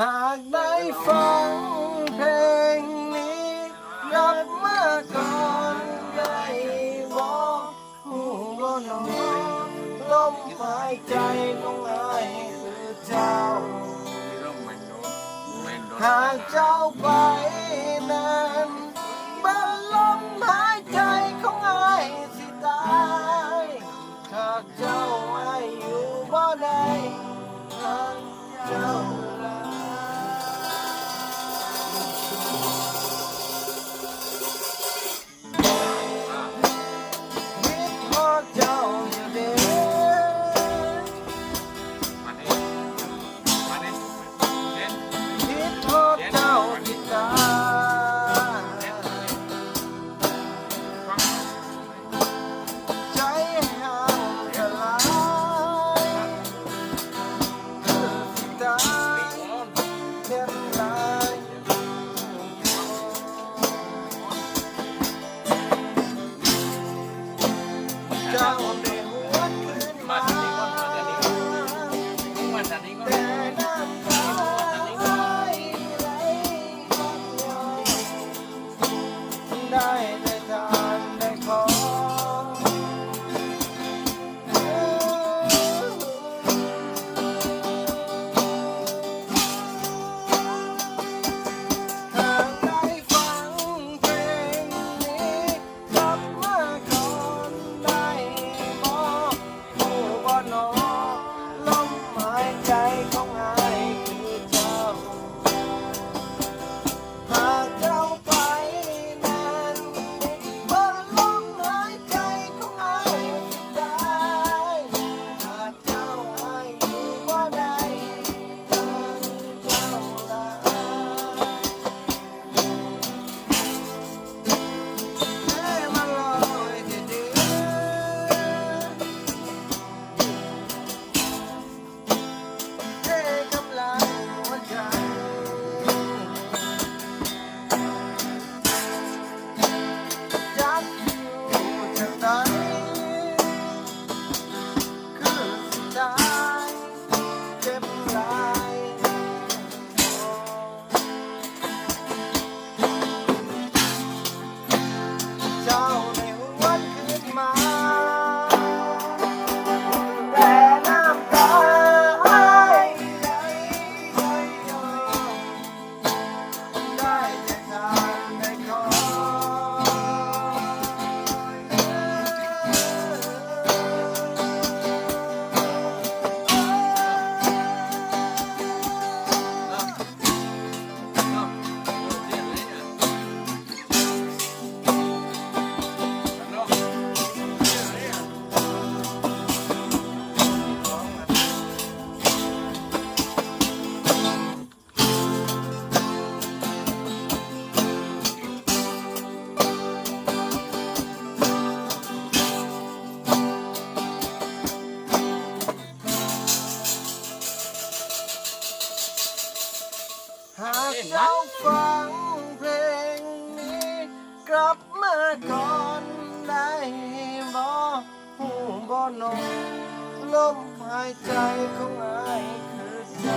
หากได้ฟังเพลงนี้รักมากก่อนได้บอกผู้บ่นอนลมหายใจน้องอายคือเจ้าหากเจ้าไป นนะฟังเพลงนี้ กลับมาก่อนได้บ่หูบ่นลมหายใจของไอคือใจ